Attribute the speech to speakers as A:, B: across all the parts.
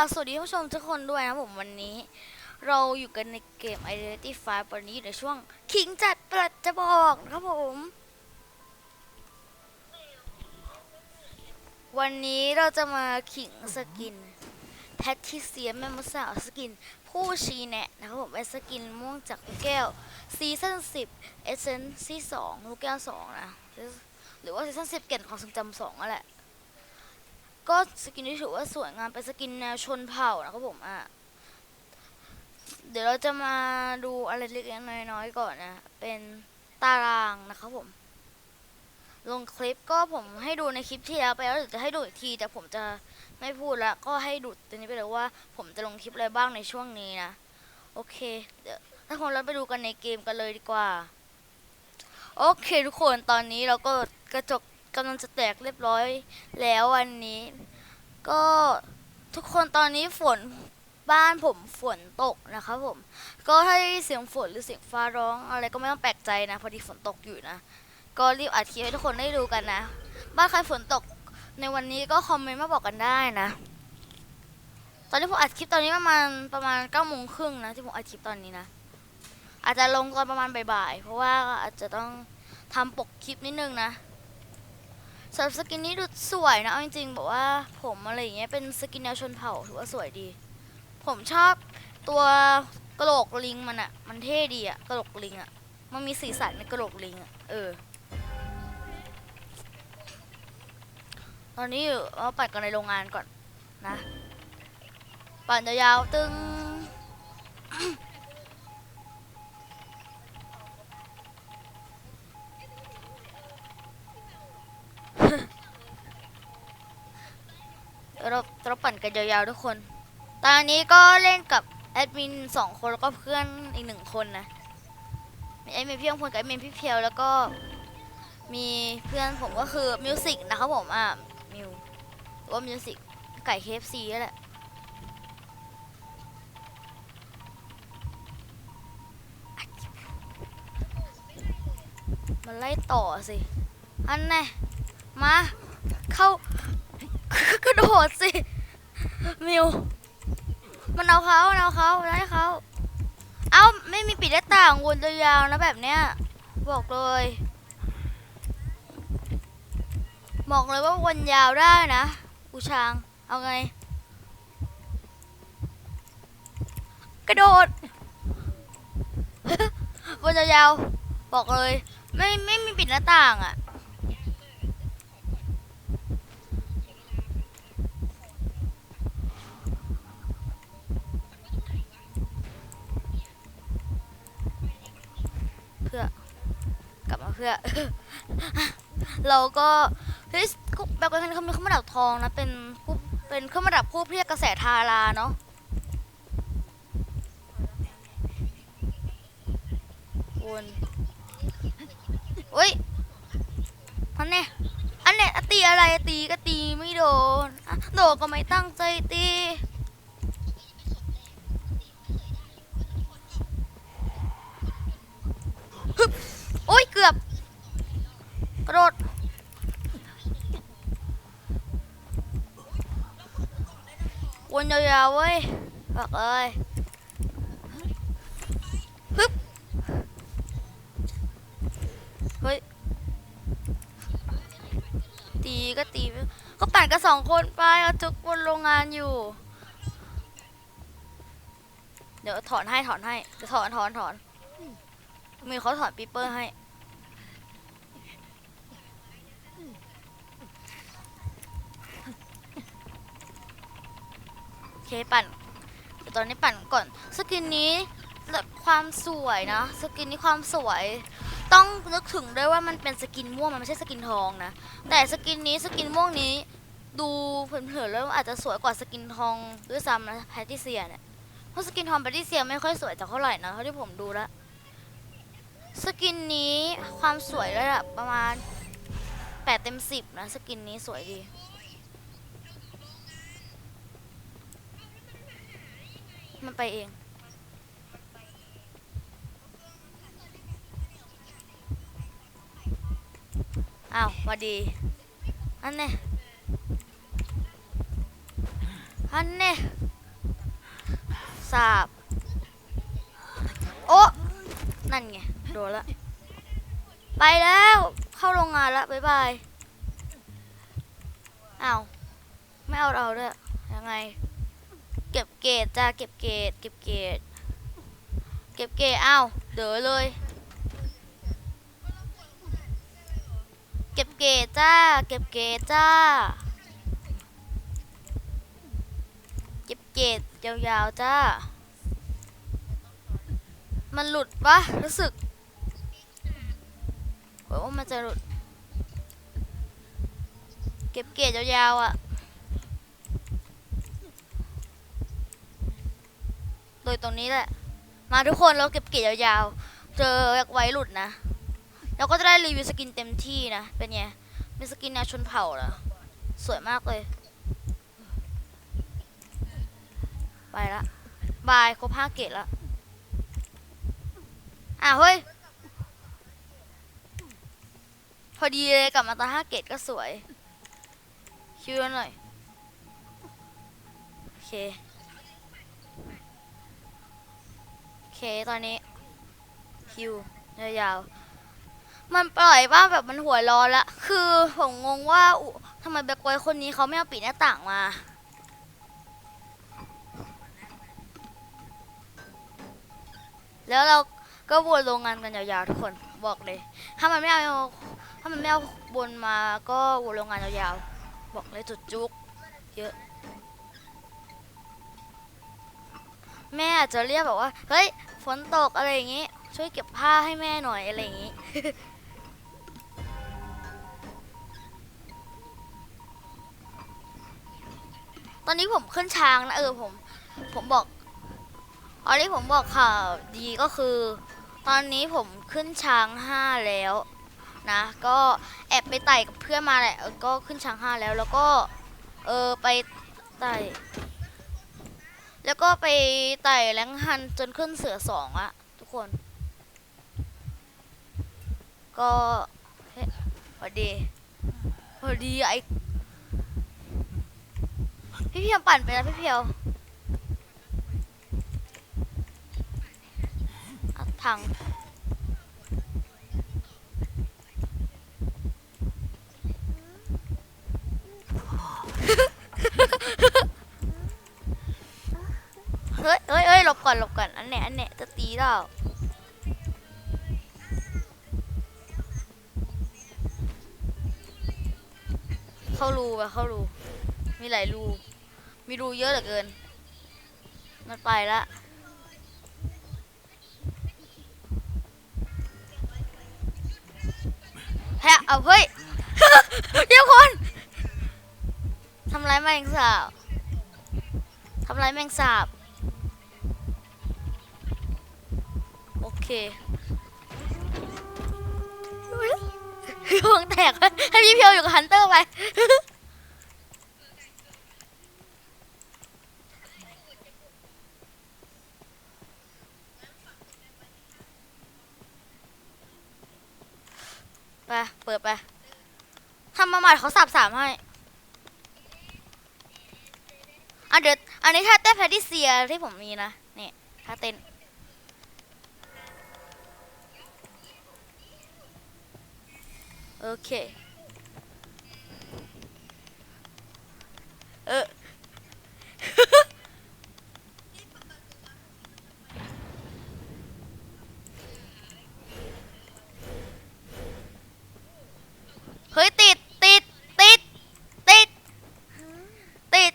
A: ากสวัสดีท่านผู้ชมทุกคนด้วยนะผมวันนี้ เราอยู่กันในเกม Identity 5วันนี้อยู่ในช่วงขิงจัดปลัดจะบอกนะครับผม วันนี้เราจะมาขิงสกินแพททิเซียแม่มดสาวสกิน ผู้ชี้แนะนะครับผมเป็นสกินม่วงจากลูกแก้วซีซั่น10เอเซนซี2ลูกแก้ว2นะหรือว่าซีซั่น10เก่นของทรงจำ2นั่นแหละ ก็สกินที่ถือว่าสวยงามเป็นสกินแนวชนเผ่านะครับผมอะเดี๋ยวเราจะมาดูอะไรเล็กๆน้อยๆก่อนนะ เป็นตารางนะครับผม ลงคลิปก็ผมให้ดูในคลิปที่แล้วไปแล้วเดี๋ยวจะให้ดูอีกที แต่ผมจะไม่พูดล้วก็ให้ดูตัวนี้ไปเลยว่า ผมจะลงคลิปอะไรบ้างในช่วงนี้นะ โอเค เดี๋ยวถ้าคนเราไปดูกันในเกมกันเลยดีกว่า โอเคทุกคนตอนนี้เราก็กระจก กำลังจะแตกเรียบร้อยแล้ววันนี้ ก็ทุกคนตอนนี้ฝนบ้านผมฝนตกนะครับผม ก็ถ้าได้เสียงฝนหรือเสียงฟ้าร้องอะไรก็ไม่ต้องแปลกใจนะพอดีฝนตกอยู่นะ ก็รีบอัดคลิปให้ทุกคนได้ดูกันนะ บ้านใครฝนตกในวันนี้ก็คอมเมนต์มาบอกกันได้นะ ตอนนี้ผมอัดคลิปตอนนี้ประมาณประมาณเก้าโมงครึ่งนะที่ผมอัดคลิปตอนนี้นะ อาจจะลงตอนประมาณบ่ายๆเพราะว่าอาจจะต้องทำปกคลิปนิดนึงนะ สำหรับสกินนี้ดูสวยนะเอาจริงๆบอกว่าผมอะไรอย่างเงี้ยเป็นสกินแนวชนเผ่าถือว่าสวยดี ผมชอบตัวกระโหลกลิงมันอะมันเท่ดีอะกระโหลกลิงอะมันมีสีสันในกระโหลกลิงอะเออ ตอนนี้อยู่เอาปัดกันในโรงงานก่อนนะ ปั่นยาวๆตึง เราปั่นกันยาวๆทุกคน ตอนนี้ก็เล่นกับแอดมินสองคนแล้วก็เพื่อนอีกหนึ่งคนนะ มีแอดมินพี่ยงพลกับแอดมินพี่เพียวแล้วก็มีเพื่อนผมก็คือมิวสิกนะครับผมอะมิวหรือว่ามิวสิกไก่เคฟซีนั่นแหละมันไล่ต่อสิ อันแน่มา เข้ากระโดดสิ มิว มันเอาเขามันเอาเขาได้เขา เอ้า ไม่มีปิดหน้าต่างวนยาวๆนะแบบเนี้ย บอกเลย บอกเลยว่าวนยาวได้นะกูชาง เอาไง กระโดดวนยาวๆบอกเลย ไม่ไม่มีปิดหน้าต่างอะ่ พื่อกลับมาเพื่อ เราก็เฮ้ยแบบกันเขามีเครื่องประดับทองนะ เป็นผู้เป็นเครื่องประดับผู้เรียกกระแสทาราเนาะวนโอ้ยอันเนี้ยอันเนี้ยตีอะไรตีก็ตีไม่โดน โดนก็ไม่ตั้งใจตีฮึบโอ้ยเกือบกระโดดวนยาวๆเว้ยบอกเลยฮึบเฮ้ย ตีก็ตี ก็ปั่นกันสองคนไปเอาจุกบนโรงงานอยู่ เดี๋ยวถอนให้ถอนให้เดี๋ยวถอนถอนถอน มีเขาถอนปีเปอร์ให้ เคปั่นเดี๋ยวตอนนี้ปั่นก่อน สกินนี้แบบความสวยนะ สกินนี้ความสวย ต้องนึกถึงด้วยว่ามันเป็นสกินม่วงมันไม่ใช่สกินทองนะ แต่สกินนี้สกินม่วงนี้ ดูเผินๆแล้วอาจจะสวยกว่าสกินทองด้วยซ้ำนะแพทติเซียเนี่ยเพราะสกินทองแพทติเซียไม่ค่อยสวยจากเท่าไหร่นะเท่าที่ผมดูแล้วสกินนี้ความสวยระดับประมาณแปดเต็มสิบนะ สกินนี้สวยดี มันไปเอง อ้าวมาดี อันเน่อันเน่สาบ โอ้นั่นไง โดนละ ไปแล้ว เข้าโรงงานละบ๊ายบาย อ้าว ไม่เอาเราด้วยยังไง เก็บเกรดจ้าเก็บเกรดเก็บเกรดเก็บเกรดอ้าวเด๋อเลย เก็บเกรดจ้าเก็บเกรดจ้า เก็บเกรดยาวๆจ้า มันหลุดปะรู้สึกโอ้ยว่ามันจะหลุด เก็บเกรดยาวๆอะ โดยตรงนี้แหละ มาทุกคนเราเก็บเกรดยยาวๆ เจอไว้หลุดนะ เราก็จะได้รีวิวสกินเต็มที่นะ เป็นไงเป็นสกินแนวชนเผ่าเหรอ สวยมากเลย ไปละบายครบห้าเกรดละอะเฮ้ย พอดีเลยกลับมาตอนห้าเกรดก็สวย คิวหน่อย โอเค เคตอนนี้ คิวยาวๆ มันปล่อยว่าแบบมันหัวร้อนละคือผมงงว่าทำไมแบ็คไวท์คนนี้เขาไม่เอาปิดหน้าต่างมาแล้วเราก็วนโรงงานกันยาวๆทุกคนบอกเลย ถ้ามันไม่เอาถ้ามันไม่เอาบนมาก็วนโรงงานยาวๆบอกเลยจุดจุกเยอะ แม่อาจจะเรียกแบบว่าเฮ้ย ฝนตกอะไรอย่างงี้ ช่วยเก็บผ้าให้แม่หน่อยอะไรอย่างงี้ ตอนนี้ผมขึ้นช้างนะเออผม ผมบอกตอนนี้ผมบอกข่าวดีก็คือ ตอนนี้ผมขึ้นช้างห้าแล้วนะก็แอบไปไต่กับเพื่อนมาแหละก็ขึ้นช้างห้าแล้วแล้วก็ เออไปไต่ แล้วก็ไปไต่แรงฮันจนขึ้นเสือสองอะทุกคน ก็พอดีพอดีไอพี่เพียวปั่นไปแล้วพี่เพียวอะถัง เฮ้ยเฮ้ยเฮ้ยหลบก่อนหลบก่อนอันเนี้ยอันเนี้ยจะตีเราเข้ารูไปเข้ารูมีหลายรูมีรูเยอะเหลือเกิน มันไปละแฮะเอาเฮ้ยเดี๋ยวคนทำร้ายแมงสาบทำร้ายแมงสาบ เคอุ๊ยดวงแตกให้พี่เพียวอยู่กับฮันเตอร์ไปไปเปิดไปทำมาใหม่เขาสับสามให้อะเดี๋ยวอันนี้ท่าเต้นแพทิเซียที่ผมมีนะนี่ท่าเต้น เค เออ เฮ้ย ติด ติด ติด ติด ติด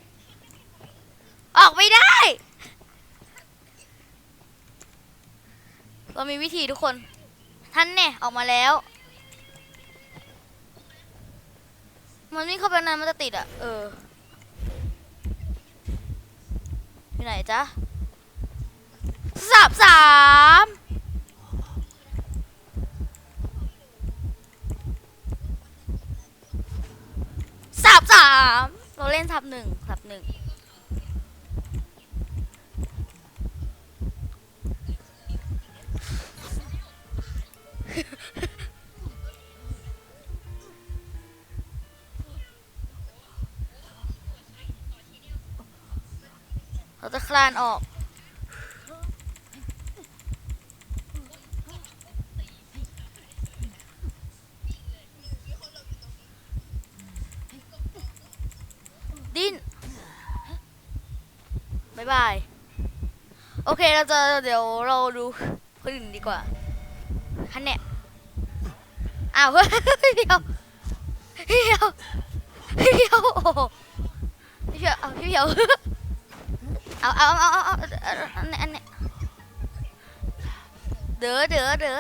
A: ออกไม่ได้ เรามีวิธีทุกคน ท่านเนี่ย ออกมาแล้ว มันวิ่งเข้าไปนานมันจะติดอะ เออ อยู่ไหนจ๊ะสามสามสามสามเราเล่นทับหนึ่งทับหนึ่ง ลานออก ดิ้นบายบาย โอเคเราจะเดี๋ยวเราดูคนอื่นดีกว่าฮันเน่อ้าวเฮ้ยยวเฮียวเฮียวพี่เพียวเฮียว เอาเอาเอาเอาเอาอันนี้อันนี้เด้อเด้อเด้อ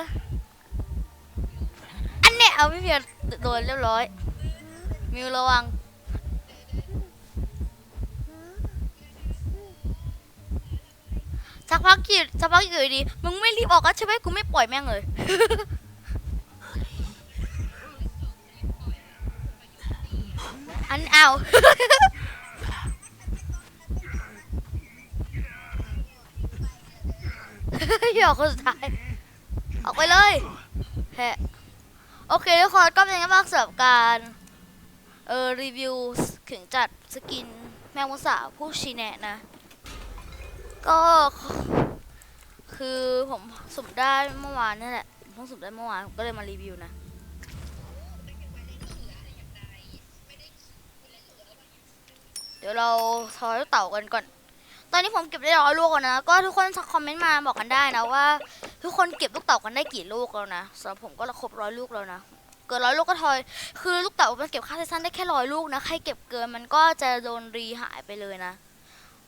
A: อันเนี้ยเอาพี่เดียวโดนเรียบร้อย มิวระวังสักพักกี่สักพักอยู่ดี มึงไม่รีบออกก็ใช่ไหมกูไม่ปล่อยแม่งเลยอันเอา หยอกคนสุดท้าย ออกไปเลยแฮะโอเคทุกคนก็เป็นยังไงบ้างสำหรับการเออรีวิวถึงจัดสกินแมวมุสาผู้ชีแนะนะ ก็คือผมสุ่มได้เมื่อวานนี่แหละผมเพิ่งสุ่มได้เมื่อวานผมก็เลยมารีวิวนะเดี๋ยวเราทอยเต่ากันก่อน อนนี้ผมเก็บได้ร้อยลูกแล้วนะ ก็ทุกคนคอมเมนต์มาบอกกันได้นะว่า ทุกคนเก็บลูกเต่ากันได้กี่ลูกแล้วนะสำหรับผมก็ครบร้อยลูกแล้วนะ เกินร้อยลูกก็ทอย คือลูกเต่ามันเก็บค่าเซสซันได้แค่ร้อยลูกนะ ใครเก็บเกินมันก็จะโดนรีหายไปเลยนะ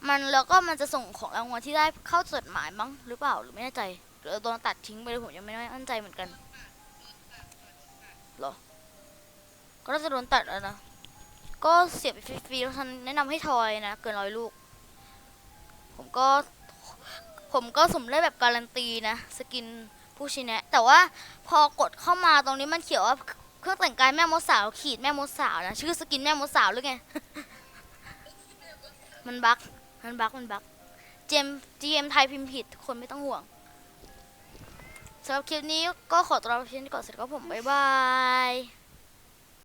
A: มันแล้วก็มันจะส่งของรางวัลที่ได้เข้าจดหมายมั้งหรือเปล่าหรือไม่แน่ใจหรือโดนตัดทิ้งไปเลยผมยังไม่มั่นใจเหมือนกันหรอ ก็น่าจะโดนตัดแล้วนะ ก็เสียไปฟรีๆแล้วฉันแนะนำให้ทอยนะ เกินร้อยลูก ผมก็ผมก็สมได้แบบการันตีนะสกินผู้ชิแนะ แต่ว่าพอกดเข้ามาตรงนี้มันเขียนว่าเครื่องแต่งกายแม่มดสาวขีดแม่มดสาวนะชื่อสกินแม่มดสาวหรือไงมันบั๊กมันบั๊กมันบั๊กเจม GM ไทยพิมพ์ผิดทุกคนไม่ต้องห่วงสำหรับคลิปนี้ก็ขอตัวลาไปเพียงก่อนเสร็จก็ผมบ๊ายบาย